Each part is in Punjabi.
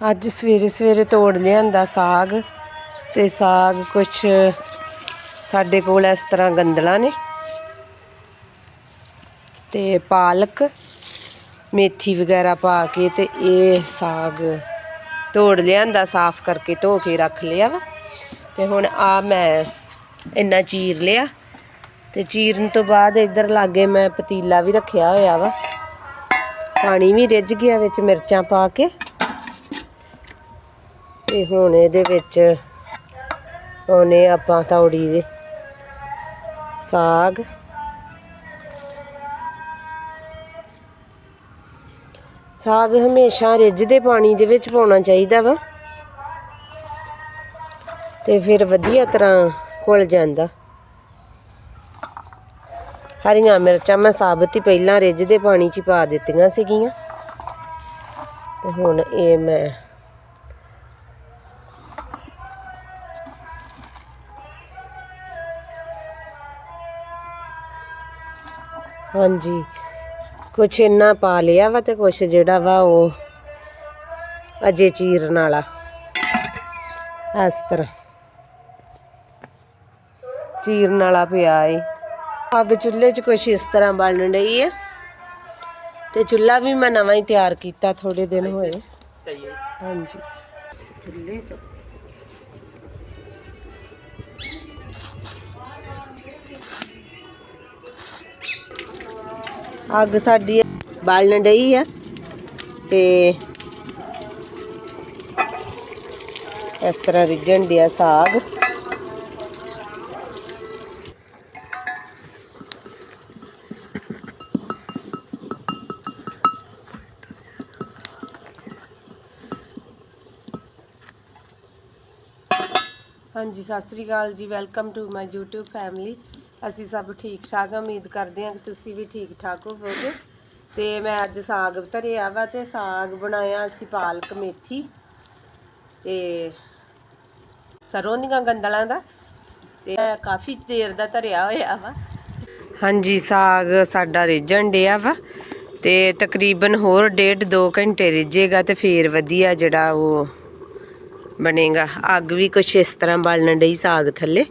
ਅੱਜ ਸਵੇਰੇ ਸਵੇਰੇ ਤੋੜ ਲਿਆਂਦਾ ਸਾਗ ਤੇ ਸਾਗ ਕੁਛ ਸਾਡੇ ਕੋਲ ਇਸ ਤਰ੍ਹਾਂ ਗੰਦਲਾਂ ਨੇ ਤੇ ਪਾਲਕ, ਮੇਥੀ ਵਗੈਰਾ ਪਾ ਕੇ ਤੇ ਇਹ ਸਾਗ ਤੋੜ ਲਿਆਂਦਾ, ਸਾਫ਼ ਕਰਕੇ ਧੋ ਕੇ ਰੱਖ ਲਿਆ ਵਾ। ਤੇ ਹੁਣ ਆ ਮੈਂ ਇੰਨਾ ਚੀਰ ਲਿਆ ਤੇ ਚੀਰਨ ਤੋਂ ਬਾਅਦ ਇੱਧਰ ਲਾਗੇ ਮੈਂ ਪਤੀਲਾ ਵੀ ਰੱਖਿਆ ਹੋਇਆ ਵਾ। ਪਾਣੀ ਵੀ ਰਿੱਝ ਗਿਆ ਵਿੱਚ ਮਿਰਚਾਂ ਪਾ ਕੇ। ਤੇ ਹੁਣ ਇਹਦੇ ਵਿੱਚ ਪਾਉਨੇ ਆਪਾਂ ਤੌੜੀ ਦੇ ਸਾਗ ਸਾਗ ਹਮੇਸ਼ਾ ਰਿੱਝਦੇ ਪਾਣੀ ਦੇ ਵਿੱਚ ਪਾਉਣਾ ਚਾਹੀਦਾ ਵਾ ਤੇ ਫਿਰ ਵਧੀਆ ਤਰ੍ਹਾਂ ਘੁਲ ਜਾਂਦਾ। ਹਰੀਆਂ ਮਿਰਚਾਂ ਮੈਂ ਸਾਬਤ ਹੀ ਪਹਿਲਾਂ ਰਿੱਝਦੇ ਪਾਣੀ 'ਚ ਹੀ ਪਾ ਦਿੱਤੀਆਂ ਸੀਗੀਆਂ। ਤੇ ਹੁਣ ਇਹ ਮੈਂ ਹਾਂਜੀ। ਕੁਛ ਇੰਨਾ ਪਾ ਲਿਆ ਵਾ ਤੇ ਕੁਛ ਜਿਹੜਾ ਵਾ ਉਹ ਅਜੇ ਚੀਰਨ ਵਾਲਾ ਇਸ ਤਰ੍ਹਾਂ। ਚੀਰਨ ਵਾਲਾ ਪਿਆ ਏ। ਅੱਗ ਚੁੱਲ੍ਹੇ 'ਚ ਕੁਛ ਇਸ ਤਰ੍ਹਾਂ ਬਾਲਣ ਡਈ ਹੈ ਤੇ ਚੁੱਲ੍ਹਾ ਵੀ ਮੈਂ ਨਵਾਂ ਹੀ ਤਿਆਰ ਕੀਤਾ ਥੋੜੇ ਦਿਨ ਹੋਏ। ਹਾਂਜੀ। ਚੁੱਲ੍ਹੇ 'ਚ ਅੱਗ ਸਾਡੀ ਬਾਲਣ ਡਈ ਆ ਤੇ ਇਸ ਤਰ੍ਹਾਂ ਰਿੱਝਣ ਡਿਆ ਸਾਗ। ਹਾਂਜੀ, ਸਤਿ ਸ੍ਰੀ ਅਕਾਲ ਜੀ। Welcome to my YouTube family. ਅਸੀਂ ਸਭ ਠੀਕ ਠਾਕ ਉਮੀਦ ਕਰਦੇ ਹਾਂ ਕਿ ਤੁਸੀਂ ਵੀ ਠੀਕ ਠਾਕ ਹੋਵੋਗੇ। ਤੇ ਮੈਂ ਅੱਜ ਸਾਗ ਧਰਿਆ ਵਾ ਤੇ ਸਾਗ ਬਣਾਇਆ ਅਸੀਂ ਪਾਲਕ ਮੇਥੀ। ਤੇ ਸਰੋਂ ਦੀਆਂ ਗੰਦਲਾਂ ਦਾ ਤੇ ਇਹ ਕਾਫੀ ਦੇਰ ਦਾ ਧਰਿਆ ਹੋਇਆ ਵਾ। ਹਾਂਜੀ, ਸਾਗ ਸਾਡਾ ਰਿੱਝਣ ਡਿਆ ਵਾ ਤੇ ਤਕਰੀਬਨ ਹੋਰ ਡੇਢ 2 ਘੰਟੇ ਰਿੱਝੇਗਾ ਤੇ ਫੇਰ ਵਧੀਆ ਜਿਹੜਾ ਉਹ ਬਣੇਗਾ। ਅੱਗ ਵੀ ਕੁਛ ਇਸ ਤਰ੍ਹਾਂ ਬਾਲਣ ਡਈ ਸਾਗ ਥੱਲੇ।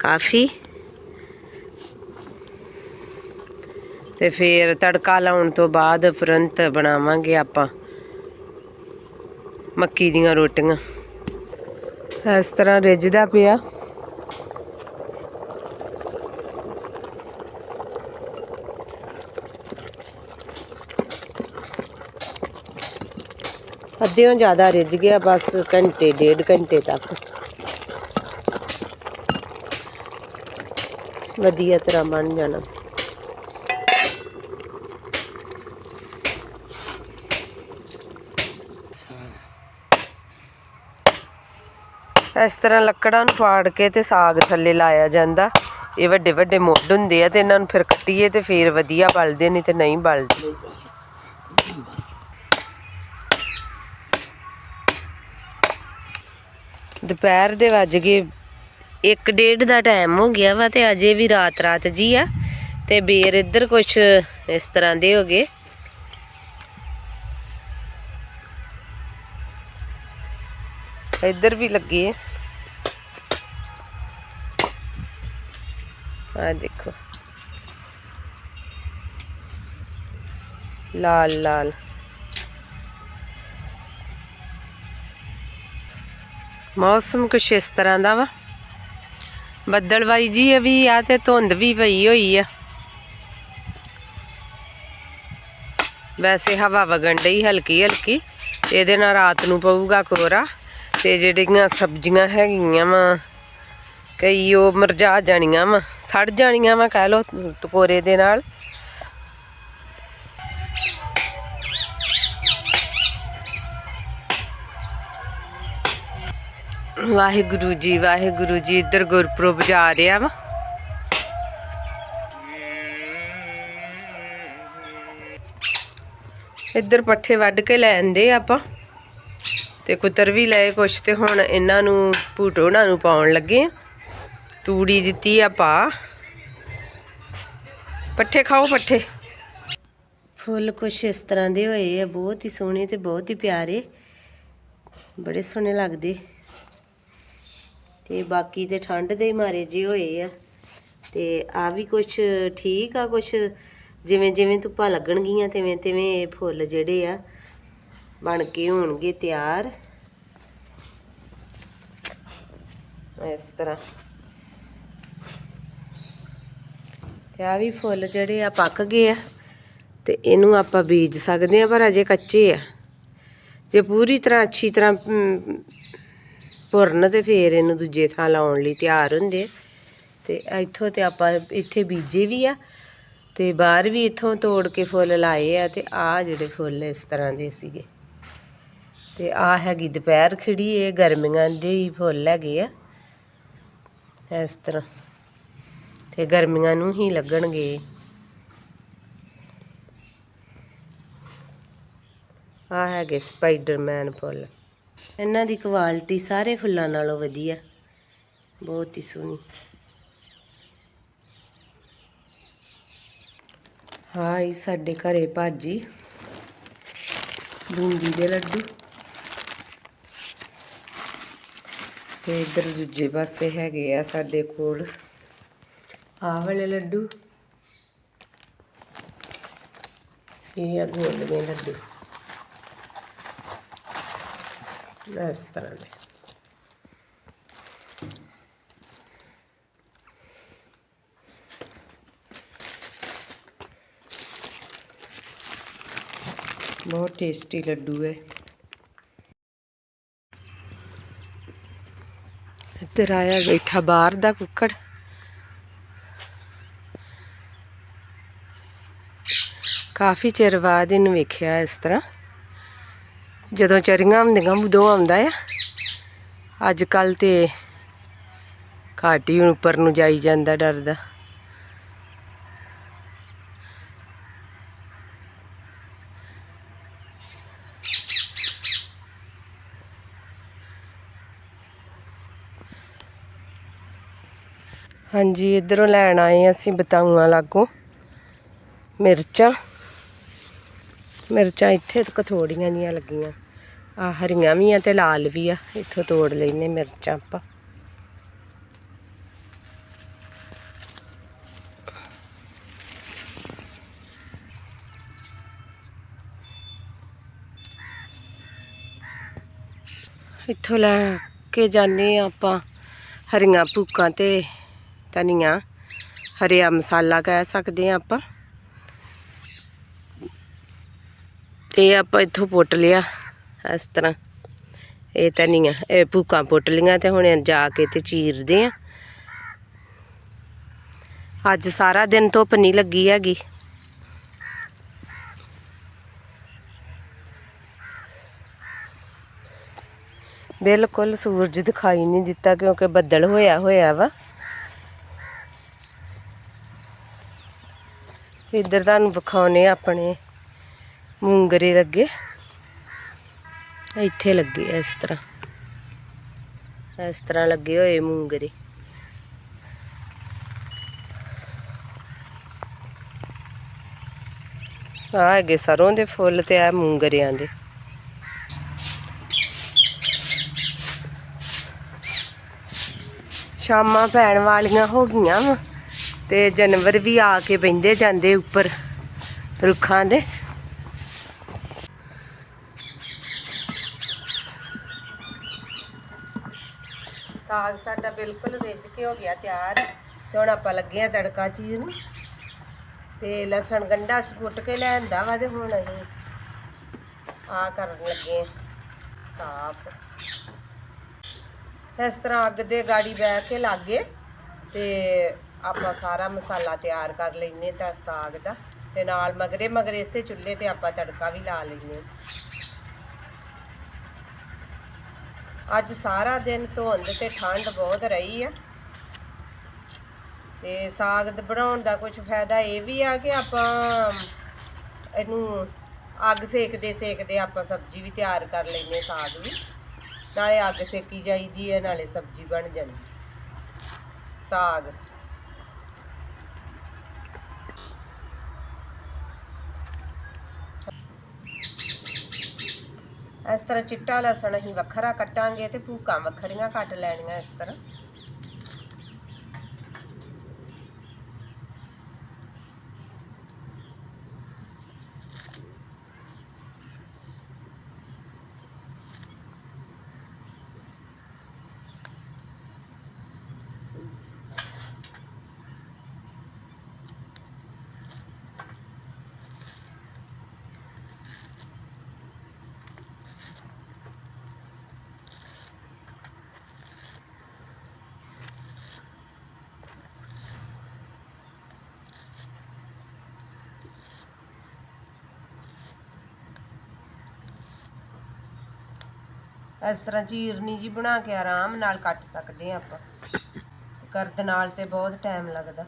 ਕਾਫੀ ਤੇ ਫਿਰ ਤੜਕਾ ਲਾਉਣ ਤੋਂ ਬਾਅਦ ਤੁਰੰਤ ਬਣਾਵਾਂਗੇ ਆਪਾਂ ਮੱਕੀ ਦੀਆਂ ਰੋਟੀਆਂ। ਇਸ ਤਰ੍ਹਾਂ ਰਿੱਝਦਾ ਪਿਆ। ਅੱਧਿਓਂ ਜ਼ਿਆਦਾ ਰਿੱਝ ਗਿਆ, ਬਸ ਘੰਟੇ, ਡੇਢ ਘੰਟੇ ਤੱਕ। ਵਧੀਆ ਤਰ੍ਹਾਂ ਬਣ ਜਾਣਾ। ਇਸ ਤਰ੍ਹਾਂ ਲੱਕੜਾਂ ਨੂੰ ਫਾੜ ਕੇ ਤੇ ਸਾਗ ਥੱਲੇ ਲਾਇਆ ਜਾਂਦਾ। ਇਹ ਵੱਡੇ ਵੱਡੇ ਮੁੱਢ ਹੁੰਦੇ ਆ ਤੇ ਇਹਨਾਂ ਨੂੰ ਫਿਰ ਕੱਟੀਏ ਤੇ ਫਿਰ ਵਧੀਆ ਬਲਦੇ, ਨਹੀਂ ਤੇ ਨਹੀਂ ਬਲਦੇ। ਦੁਪਹਿਰ ਦੇ ਵੱਜ ਗਏ 1:30 ਦਾ ਟਾਈਮ ਹੋ ਗਿਆ ਵਾ ਤੇ ਅਜੇ ਵੀ ਰਾਤ ਰਾਤ ਜੀ ਆ ਤੇ ਬੇਰ ਇੱਧਰ ਕੁਛ ਇਸ ਤਰ੍ਹਾਂ ਦੇ ਹੋ ਗਏ। ਇੱਧਰ ਵੀ ਲੱਗੇ ਆ ਦੇਖੋ। ਲਾਲ ਲਾਲ। ਮੌਸਮ ਕੁਛ ਇਸ ਤਰ੍ਹਾਂ ਦਾ ਵਾ। ਬੱਦਲਵਾਈ ਜੀ ਆ ਵੀ ਆ ਤੇ ਧੁੰਦ ਵੀ ਪਈ ਹੋਈ ਆ। ਵੈਸੇ ਹਵਾ ਵਗਣ ਡਈ ਹਲਕੀ ਹਲਕੀ ਇਹਦੇ ਨਾਲ ਰਾਤ ਨੂੰ ਪਊਗਾ ਕੋਰਾ ਤੇ ਜਿਹੜੀਆਂ ਸਬਜ਼ੀਆਂ ਹੈਗੀਆਂ ਵਾ, ਕਈ ਉਹ ਮਰਜਾ ਜਾਣੀਆਂ ਵਾ, ਸੜ ਜਾਣੀਆਂ ਵਾ ਕਹਿ ਲੋ ਕੋਰੇ ਦੇ ਨਾਲ। ਵਾਹਿਗੁਰੂ ਜੀ ਵਾਹਿਗੁਰੂ ਜੀ, ਇੱਧਰ ਗੁਰਪੁਰਬ ਜਾ ਰਿਹਾ ਵਾ। ਇੱਧਰ ਪੱਠੇ ਵੱਢ ਕੇ ਲੈ ਆਂਦੇ ਆਪਾਂ। ਤੇ ਕੁਤਰ ਵੀ ਲਏ ਕੁਛ ਤੇ ਹੁਣ ਇਹਨਾਂ ਨੂੰ ਭੂਟੋਣਾ ਨੂੰ ਪਾਉਣ ਲੱਗੇ ਤੂੜੀ ਦਿੱਤੀ ਆ ਪਾ। ਪੱਠੇ ਖਾਓ ਪੱਠੇ। ਫੁੱਲ ਕੁਛ ਇਸ ਤਰ੍ਹਾਂ ਦੇ ਹੋਏ ਆ, ਬਹੁਤ ਹੀ ਸੋਹਣੇ ਤੇ ਬਹੁਤ ਹੀ ਪਿਆਰੇ। ਬੜੇ ਸੋਹਣੇ ਲੱਗਦੇ। ਤੇ ਬਾਕੀ ਤੇ ਠੰਡ ਦੇ ਹੀ ਮਾਰੇ ਜੇ ਹੋਏ ਆ। ਤੇ ਆ ਵੀ ਕੁਛ ਠੀਕ ਆ ਕੁਛ ਜਿਵੇਂ ਜਿਵੇਂ ਧੁੱਪਾਂ ਲੱਗਣਗੀਆਂ ਤਿਵੇਂ ਤਿਵੇਂ ਇਹ ਫੁੱਲ ਜਿਹੜੇ ਆ ਬਣ ਕੇ ਹੋਣਗੇ ਤਿਆਰ। ਇਸ ਤਰ੍ਹਾਂ। ਤੇ ਆ ਵੀ ਫੁੱਲ ਜਿਹੜੇ ਆ ਪੱਕ ਗਏ ਆ, ਤੇ ਇਹਨੂੰ ਆਪਾਂ ਬੀਜ ਸਕਦੇ ਆ, ਪਰ ਅਜੇ ਕੱਚੇ ਆ। ਜੇ ਪੂਰੀ ਤਰ੍ਹਾਂ ਅੱਛੀ ਤਰ੍ਹਾਂ ਭੁਰਨ ਤੇ ਫੇਰ ਇਹਨੂੰ ਦੂਜੇ ਥਾਂ ਲਾਉਣ ਲਈ ਤਿਆਰ ਹੁੰਦੇ ਆ। ਤੇ ਇੱਥੋਂ ਤੇ ਆਪਾਂ ਇੱਥੇ ਬੀਜੇ ਵੀ ਆ, ਤੇ ਬਾਹਰ ਵੀ ਇੱਥੋਂ ਤੋੜ ਕੇ ਫੁੱਲ ਲਾਏ ਆ, ਤੇ ਆ ਜਿਹੜੇ ਫੁੱਲ ਇਸ ਤਰ੍ਹਾਂ ਦੇ ਸੀਗੇ। ਤੇ ਆ ਹੈਗੀ ਦੁਪਹਿਰ ਖਿੜੀ, ਇਹ ਗਰਮੀਆਂ ਦੇ ਹੀ ਫੁੱਲ ਹੈਗੇ ਆ। ਇਸ ਤਰ੍ਹਾਂ। ਤੇ ਗਰਮੀਆਂ ਨੂੰ ਹੀ ਲੱਗਣਗੇ। ਆ ਹੈਗੇ ਸਪਾਈਡਰਮੈਨ ਫੁੱਲ। ਇਹਨਾਂ ਦੀ ਕੁਆਲਿਟੀ ਸਾਰੇ ਫੁੱਲਾਂ ਨਾਲੋਂ ਵਧੀਆ। ਬਹੁਤ ਹੀ ਸੋਹਣੀ। ਹਾਂ ਸਾਡੇ ਘਰੇ ਭਾਜੀ। ਬੂੰਦੀ ਦੇ ਲੱਡੂ। ਤੇ ਇਧਰ ਦੂਜੇ ਪਾਸੇ ਹੈਗੇ ਆ ਸਾਡੇ ਕੋਲ। ਆਹ ਵਾਲੇ ਲੱਡੂ। ਇਹ ਆ ਗੋਲਵੇਂ ਲੱਡੂ। ਇਸ ਤਰ੍ਹਾਂ ਦੇ। ਬਹੁਤ ਟੇਸਟੀ ਲੱਡੂ ਹੈ। ਇੱਧਰ ਆਇਆ ਬੈਠਾ ਬਾਹਰ ਦਾ ਕੁੱਕੜ। ਕਾਫੀ ਚਿਰ ਬਾਅਦ ਇਹਨੂੰ ਵੇਖਿਆ ਇਸ ਤਰ੍ਹਾਂ। ਜਦੋਂ ਚਰੀਆਂ ਹੁੰਦੀਆਂ ਉਦੋਂ ਆਉਂਦਾ ਆ। ਅੱਜ ਕੱਲ ਤੇ ਘਾਟ ਹੀ ਉੱਪਰ ਨੂੰ ਜਾਈ ਜਾਂਦਾ ਡਰਦਾ। ਹਾਂਜੀ, ਇਧਰੋਂ ਲੈਣ ਆਏ ਅਸੀਂ ਬਤਾਊਆਂ ਲਾਗੋਂ। ਮਿਰਚਾਂ। ਮਿਰਚਾਂ ਇੱਥੇ ਤੱਕ ਥੋੜੀਆਂ ਜੀਆਂ ਲੱਗੀਆਂ। ਆ ਹਰੀਆਂ ਵੀ ਆ ਤੇ ਲਾਲ ਵੀ ਆ। ਇੱਥੋਂ ਤੋੜ ਲੈਨੇ ਮਿਰਚਾਂ ਆਪਾਂ। ਇੱਥੋਂ ਲੈ ਕੇ ਜਾਂਦੇ ਆ ਆਪਾਂ ਹਰੀਆਂ ਭੂਕਾਂ ਤੇ। ਧਨੀਆ ਹਰਿਆ ਮਸਾਲਾ ਕਹਿ ਸਕਦੇ ਆ ਆਪਾਂ। ਤੇ ਆਪਾਂ ਇੱਥੋਂ ਪੁੱਟ ਲਿਆ, ਇਸ ਤਰ੍ਹਾਂ। ਇਹ ਧਨੀਆ ਇਹ ਭੂਕਾਂ ਪੁੱਟ ਲੀਆਂ ਤੇ ਹੁਣ ਜਾ ਕੇ ਤੇ ਚੀਰਦੇ ਆ। ਅੱਜ ਸਾਰਾ ਦਿਨ ਧੁੱਪ ਨਹੀਂ ਲੱਗੀ ਹੈਗੀ। ਬਿਲਕੁਲ ਸੂਰਜ ਦਿਖਾਈ ਨਹੀਂ ਦਿੱਤਾ ਕਿਉਂਕਿ ਬੱਦਲ ਹੋਇਆ ਹੋਇਆ ਵਾ। ਇੱਧਰ ਤੁਹਾਨੂੰ ਵਿਖਾਉਨੇ ਆਪਣੇ ਮੂੰਗਰੇ ਲੱਗੇ। ਇੱਥੇ ਲੱਗੇ ਇਸ ਤਰ੍ਹਾਂ। ਇਸ ਤਰ੍ਹਾਂ ਲੱਗੇ ਹੋਏ ਮੂੰਗਰੇ। ਆ ਹੈਗੇ ਸਰੋਂ ਦੇ ਫੁੱਲ ਤੇ ਆ ਮੂੰਗਰਿਆਂ ਦੇ। ਸ਼ਾਮਾਂ ਪੈਣ ਵਾਲੀਆਂ ਹੋ ਗਈਆਂ ਵਾ। ਤੇ ਜਾਨਵਰ ਵੀ ਆ ਕੇ ਬੈੰਦੇ ਜਾਂਦੇ ਉੱਪਰ ਰੁੱਖਾਂ ਦੇ। ਸਾਗ ਸਾਡਾ ਬਿਲਕੁਲ ਰਿੱਝ ਕੇ ਹੋ ਗਿਆ ਤਿਆਰ। ਤੇ ਹੁਣ ਆਪਾਂ ਲੱਗੇ ਆ ਤੜਕਾ ਚੀਰ ਨੂੰ। ਤੇ ਲਸਣ ਗੰਡਾ ਸੁੱਟ ਕੇ ਲਿਆਂਦਾ ਵਾ ਤੇ ਹੁਣ ਅਸੀਂ ਆ ਕਰਨ ਲੱਗੇ ਸਾਫ਼। ਇਸ ਤਰ੍ਹਾਂ ਅੱਗ ਦੇ ਗਾੜੀ ਬਹਿ ਕੇ ਲਾਗੇ ਤੇ ਆਪਾਂ ਸਾਰਾ ਮਸਾਲਾ ਤਿਆਰ ਕਰ ਲੈਨੇ ਤਾਂ ਸਾਗ ਦਾ ਤੇ ਨਾਲ ਮਗਰੇ ਮਗਰੇ ਇਸੇ ਚੁੱਲ੍ਹੇ ਤੇ ਆਪਾਂ ਤੜਕਾ ਵੀ ਲਾ ਲੈਨੇ ਅੱਜ ਸਾਰਾ ਦਿਨ ਧੁੰਦ ਤੇ ਠੰਡ ਬਹੁਤ ਰਹੀ ਆ। ਤੇ ਸਾਗ ਬਣਾਉਣ ਦਾ ਕੁਝ ਫਾਇਦਾ ਇਹ ਵੀ ਆ ਕਿ ਆਪਾਂ ਇਹਨੂੰ ਅੱਗ ਸੇਕਦੇ ਸੇਕਦੇ ਆਪਾਂ ਸਬਜ਼ੀ ਵੀ ਤਿਆਰ ਕਰ ਲੈਨੇ ਸਾਗ ਵੀ। ਨਾਲੇ ਅੱਗ ਸੇਕੀ ਜਾਈਦੀ ਹੈ, ਨਾਲੇ ਸਬਜ਼ੀ ਬਣ ਜਾਂਦੀ। ਸਾਗ। ਇਸ ਤਰ੍ਹਾਂ ਚਿੱਟਾ ਲਸਣ ਅਸੀਂ ਵੱਖਰਾ ਕੱਟਾਂਗੇ ਤੇ ਭੂਕਾਂ ਵੱਖਰੀਆਂ ਕੱਟ ਲੈਣੀਆਂ ਇਸ ਤਰ੍ਹਾਂ। ਇਸ ਤਰ੍ਹਾਂ ਚੀਰਨੀ ਜੀ ਬਣਾ ਕੇ ਆਰਾਮ ਨਾਲ ਕੱਟ ਸਕਦੇ ਆ ਆਪਾਂ। ਕਰਦ ਨਾਲ ਤੇ ਬਹੁਤ ਟਾਈਮ ਲੱਗਦਾ।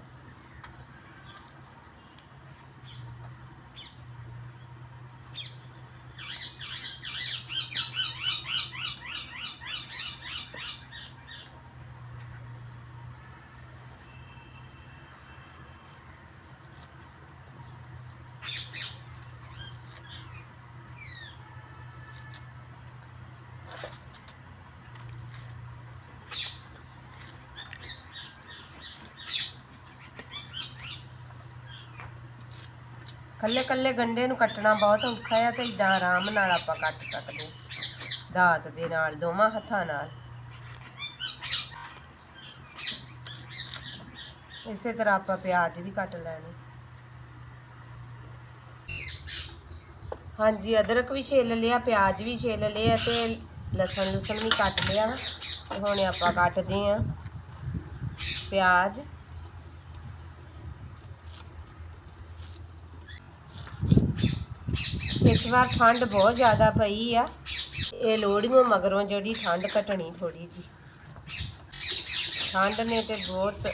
ਕੱਲੇ ਕੱਲੇ ਗੰਡੇ ਨੂੰ ਕੱਟਣਾ ਬਹੁਤ ਔਖਾ ਹੈ ਤੇ ਇਦਾਂ ਆਰਾਮ ਨਾਲ ਆਪਾਂ ਕੱਟ ਸਕਦੇ ਦਾਤ ਦੇ ਨਾਲ, ਦੋਵਾਂ ਹੱਥਾਂ ਨਾਲ। ਇਸੇ ਤਰ੍ਹਾਂ ਆਪਾਂ ਪਿਆਜ਼ ਵੀ ਕੱਟ ਲੈਣੇ। ਹਾਂਜੀ, ਅਦਰਕ ਵੀ ਛਿੱਲ ਲਿਆ, ਪਿਆਜ਼ ਵੀ ਛਿੱਲ ਲਿਆ ਤੇ ਲਸਣ ਲੁਸਣ ਵੀ ਕੱਟ ਲਿਆ। ਤੇ ਹੁਣ ਆਪਾਂ ਕੱਟਦੇ ਆਂ ਪਿਆਜ਼ ਇਸ ਵਾਰ ਠੰਡ ਬਹੁਤ ਜ਼ਿਆਦਾ ਪਈ ਆ। ਇਹ ਲੋੜੀਆਂ ਮਗਰੋਂ ਜਿਹੜੀ ਠੰਡ ਘਟਣੀ ਥੋੜੀ ਜੀ ਠੰਡ ਨੇ ਤੇ ਬਹੁਤ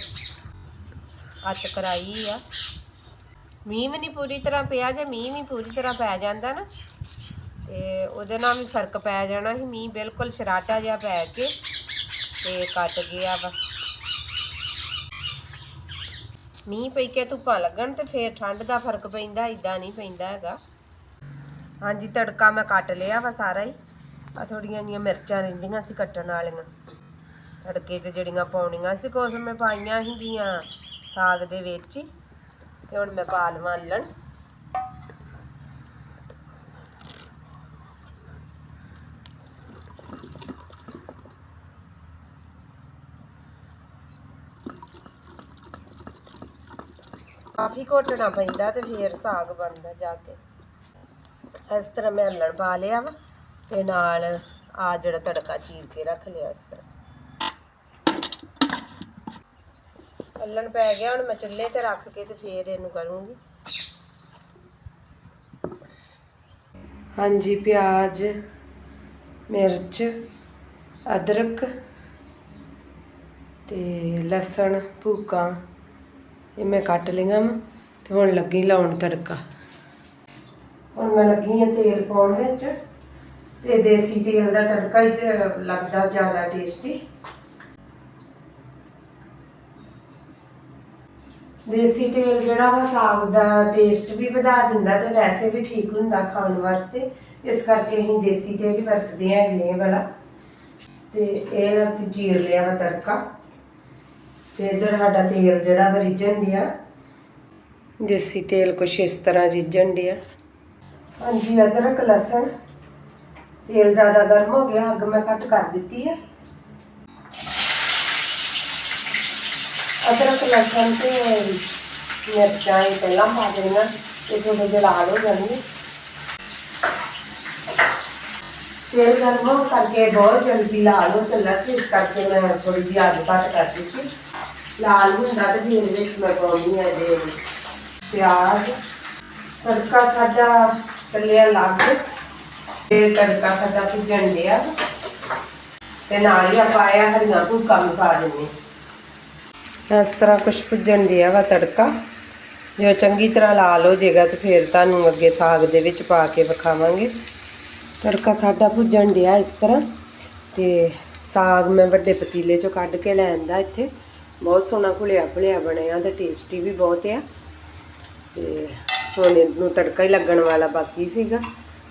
ਅੱਤ ਕਰਾਈ ਆ। ਮੀਂਹ ਵੀ ਨਹੀਂ ਪੂਰੀ ਤਰ੍ਹਾਂ ਪਿਆ, ਜੇ ਮੀਂਹ ਵੀ ਪੂਰੀ ਤਰ੍ਹਾਂ ਪੈ ਜਾਂਦਾ ਨਾ, ਤੇ ਉਹਦੇ ਨਾਲ ਵੀ ਫ਼ਰਕ ਪੈ ਜਾਣਾ ਸੀ। ਮੀਂਹ ਬਿਲਕੁਲ ਸ਼ਰਾਟਾ ਜਿਹਾ ਪੈ ਕੇ ਤੇ ਕੱਟ ਗਿਆ ਵਾ। ਮੀਂਹ ਪਈ ਕੇ ਧੁੱਪਾਂ ਲੱਗਣ ਤੇ ਫੇਰ ਠੰਡ ਦਾ ਫ਼ਰਕ ਪੈਂਦਾ ਇਦਾਂ ਨਹੀਂ ਪੈਂਦਾ ਹੈਗਾ। ਹਾਂਜੀ, ਤੜਕਾ ਮੈਂ ਕੱਟ ਲਿਆ ਵਾ ਸਾਰਾ ਹੀ। ਆ ਥੋੜੀਆਂ ਜੀਆਂ ਮਿਰਚਾਂ ਰਹਿੰਦੀਆਂ ਸੀ ਕੱਟਣ ਵਾਲੀਆਂ। ਤੜਕੇ 'ਚ ਜਿਹੜੀਆਂ ਪਾਉਣੀਆਂ ਸੀ, ਕੁਛ ਮੈਂ ਪਾਈਆਂ ਸੀਗੀਆਂ ਸਾਗ ਦੇ ਵਿੱਚ ਹੀ। ਤੇ ਹੁਣ ਮੈਂ ਪਾ ਲਵਾਂ ਅੱਲਣ। ਕਾਫੀ ਘੋਟਣਾ ਪੈਂਦਾ ਤੇ ਫੇਰ ਸਾਗ ਬਣਦਾ ਜਾ ਕੇ। ਇਸ ਤਰ੍ਹਾਂ ਮੈਂ ਹੱਲਣ ਪਾ ਲਿਆ ਵਾ ਤੇ ਨਾਲ ਆ ਜਿਹੜਾ ਤੜਕਾ ਚੀਰ ਕੇ ਰੱਖ ਲਿਆ ਇਸ ਤਰ੍ਹਾਂ। ਹੱਲਣ ਪੈ ਗਿਆ, ਹੁਣ ਮੈਂ ਚੁੱਲ੍ਹੇ ਤੇ ਰੱਖ ਕੇ ਤੇ ਫੇਰ ਇਹਨੂੰ ਕਰੂੰਗੀ। ਹਾਂਜੀ, ਪਿਆਜ਼, ਮਿਰਚ, ਅਦਰਕ ਤੇ ਲਸਣ, ਭੂਕਾਂ, ਇਹ ਮੈਂ ਕੱਟ ਲਈਆਂ ਵਾ ਤੇ ਹੁਣ ਲੱਗੀ ਲਾਉਣ ਤੜਕਾ। ਹੁਣ ਮੈਂ ਲੱਗੀ ਹਾਂ ਤੇਲ ਪਾਉਣ ਵਿੱਚ ਤੇ ਦੇਸੀ ਤੇਲ ਦਾ ਤੜਕਾ ਹੀ ਤੇ ਲੱਗਦਾ ਜ਼ਿਆਦਾ ਟੇਸਟੀ ਦੇਸੀ ਤੇਲ ਜਿਹੜਾ ਵਾ ਸਾਗ ਦਾ ਟੇਸਟ ਵੀ ਵਧਾ ਦਿੰਦਾ ਤੇ ਵੈਸੇ ਵੀ ਠੀਕ ਹੁੰਦਾ ਖਾਣ ਵਾਸਤੇ। ਇਸ ਕਰਕੇ ਅਸੀਂ ਦੇਸੀ ਤੇਲ ਹੀ ਵਰਤਦੇ ਹੈਗੇ ਇਹ ਵਾਲਾ। ਤੇ ਇਹ ਅਸੀਂ ਚੀਰ ਲਿਆ ਵਾ ਤੜਕਾ। ਤੇ ਇਧਰ ਸਾਡਾ ਤੇਲ ਜਿਹੜਾ ਵਾ ਰਿੱਝਣ ਡਿਆ। ਦੇਸੀ ਤੇਲ ਕੁਛ ਇਸ ਤਰ੍ਹਾਂ ਰਿੱਝਣ ਡਿਆ। ਹਾਂਜੀ ਅਦਰਕ ਲਸਣ ਤੇਲ ਜ਼ਿਆਦਾ ਗਰਮ ਹੋ ਗਿਆ ਅੱਗ ਮੈਂ ਘੱਟ ਕਰ ਦਿੱਤੀ ਹੈ ਅਦਰਕ ਲਸਣ ਤੇ ਮਿਰਚਾਂ ਇਹ ਪਹਿਲਾਂ ਪਾ ਦੇਣੀਆਂ ਤੇ ਥੋੜੇ ਜਿਹੇ ਲਾਲ ਹੋ ਜਾਣਗੇ ਤੇਲ ਗਰਮ ਹੋਣ ਕਰਕੇ ਬਹੁਤ ਜਲਦੀ ਲਾਲ ਹੋ ਚੱਲਾ ਸੀ ਇਸ ਕਰਕੇ ਮੈਂ ਥੋੜੀ ਜਿਹੀ ਅੱਗ ਘੱਟ ਕਰ ਦਿੱਤੀ ਲਾਲ ਹੁੰਦਾ ਤੇ ਫਿਰ ਵਿੱਚ ਮੈਂ ਪਾਉਣੀ ਹੈ ਦੇ ਪਿਆਜ਼ ਤੜਕਾ ਸਾਡਾ ਚੱਲਿਆ ਲੱਗ ਤੇ ਤੜਕਾ ਸਾਡਾ ਭੁੱਜਣ ਡਿਆ। ਤੇ ਨਾਲ ਹੀ ਆਪਾਂ ਆਇਆ ਹਰੀਆਂ ਭੁੱਕਾਂ ਵੀ ਪਾ ਦਿੰਦੇ ਇਸ ਤਰ੍ਹਾਂ ਕੁਛ ਭੁੱਜਣ ਡਿਆ ਵਾ ਤੜਕਾ। ਜੋ ਚੰਗੀ ਤਰ੍ਹਾਂ ਲਾਲ ਹੋ ਜਾਏਗਾ ਤੇ ਫਿਰ ਤੁਹਾਨੂੰ ਅੱਗੇ ਸਾਗ ਦੇ ਵਿੱਚ ਪਾ ਕੇ ਵਿਖਾਵਾਂਗੇ। ਤੜਕਾ ਸਾਡਾ ਭੁੱਜਣ ਡਿਆ ਇਸ ਤਰ੍ਹਾਂ। ਤੇ ਸਾਗ ਮੈਂ ਵੱਡੇ ਪਤੀਲੇ ਚੋਂ ਕੱਢ ਕੇ ਲੈ ਆਂਦਾ ਇੱਥੇ। ਬਹੁਤ ਸੋਹਣਾ ਘੁਲਿਆ ਭੁਲਿਆ ਬਣਿਆ ਤੇ ਟੇਸਟੀ ਵੀ ਬਹੁਤ ਆ। ਤੇ ਹੁਣ ਇਹਨੂੰ ਤੜਕਾ ਹੀ ਲੱਗਣ ਵਾਲਾ ਬਾਕੀ ਸੀਗਾ।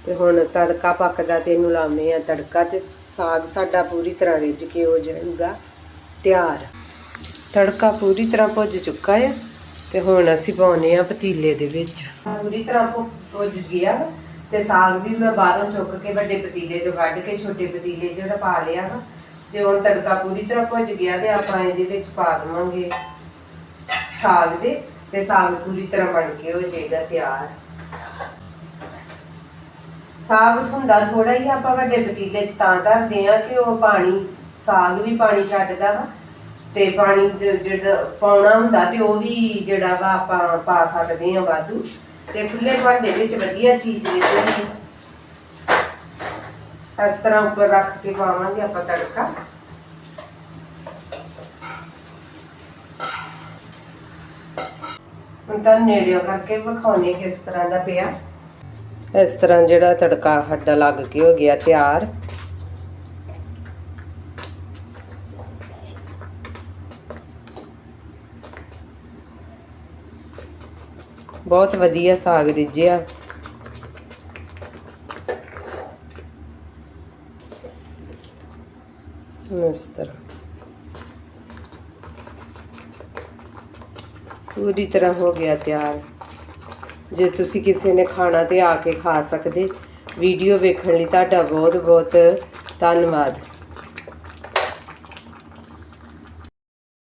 ਤੇ ਹੁਣ ਤੜਕਾ ਪੱਕਦਾ ਤੇ ਇਹਨੂੰ ਲਾਉਨੇ ਆ ਤੜਕਾ ਤੇ ਸਾਗ ਸਾਡਾ ਪੂਰੀ ਤਰ੍ਹਾਂ ਰਿੱਝ ਕੇ ਹੋ ਜਾਊਗਾ, ਤਿਆਰ। ਤੜਕਾ ਪੂਰੀ ਤਰ੍ਹਾਂ ਭੁੱਜ ਚੁੱਕਾ ਹੈ ਤੇ ਹੁਣ ਅਸੀਂ ਪਾਉਨੇ ਆ ਪਤੀਲੇ ਦੇ ਵਿੱਚ। ਪੂਰੀ ਤਰ੍ਹਾਂ ਭੁੱਜ ਗਿਆ ਤੇ ਸਾਗ ਵੀ ਮੈਂ ਬਾਹਰੋਂ ਚੁੱਕ ਕੇ ਵੱਡੇ ਪਤੀਲੇ 'ਚੋਂ ਕੱਢ ਕੇ ਛੋਟੇ ਪਤੀਲੇ 'ਚ ਪਾ ਲਿਆ ਵਾ। ਜੇ ਹੁਣ ਤੜਕਾ ਪੂਰੀ ਤਰ੍ਹਾਂ ਭੁੱਜ ਗਿਆ ਤੇ ਆਪਾਂ ਇਹਦੇ ਵਿੱਚ ਪਾ ਦੇਵਾਂਗੇ ਸਾਗ ਦੇ। ਤੇ ਸਾਗ ਪੂਰੀ ਤਰ੍ਹਾਂ ਬਣ ਕੇ ਹੋ ਜਾਏਗਾ ਤਿਆਰ। ਸਾਗ ਹੁੰਦਾ ਥੋੜਾ ਹੀ ਆਪਾਂ ਵੱਡੇ ਪਤੀਲੇ 'ਚ ਤਾਂ ਧਰਦੇ ਆ ਕਿ ਉਹ ਪਾਣੀ, ਸਾਗ ਵੀ ਪਾਣੀ ਛੱਡਦਾ ਵਾ ਤੇ ਪਾਣੀ ਜਿਹੜਾ ਪਾਉਣਾ ਹੁੰਦਾ ਤੇ ਉਹ ਵੀ ਜਿਹੜਾ ਵਾ ਆਪਾਂ ਪਾ ਸਕਦੇ ਆ ਵਾਧੂ ਤੇ ਖੁੱਲੇ ਭਾਂਡੇ ਵਿੱਚ ਵਧੀਆ ਚੀਜ਼ ਦੇ ਦਿੰਦੇ ਇਸ ਤਰ੍ਹਾਂ ਉੱਪਰ ਰੱਖ ਕੇ ਪਾਵਾਂਗੇ ਆਪਾਂ ਤੜਕਾ। ਹੁਣ ਤਾਂ ਨੇੜਿਓ ਕਰਕੇ ਵਿਖਾਉਣੇ ਕਿਸ ਤਰ੍ਹਾਂ ਦਾ ਪਿਆ। ਇਸ ਤਰ੍ਹਾਂ ਜਿਹੜਾ ਤੜਕਾ ਹੱਡਾ ਲੱਗ ਕੇ ਹੋ ਗਿਆ ਤਿਆਰ। ਬਹੁਤ ਵਧੀਆ ਸਾਗ ਰਿੱਝਿਆ। ਇਸ ਤਰ੍ਹਾਂ। ਪੂਰੀ ਤਰ੍ਹਾਂ ਹੋ ਗਿਆ ਤਿਆਰ। ਜੇ ਤੁਸੀਂ ਕਿਸੇ ਨੇ ਖਾਣਾ ਤੇ ਆ ਕੇ ਖਾ ਸਕਦੇ, ਵੀਡੀਓ ਵੇਖਣ ਲਈ ਤੁਹਾਡਾ ਬਹੁਤ ਬਹੁਤ ਧੰਨਵਾਦ।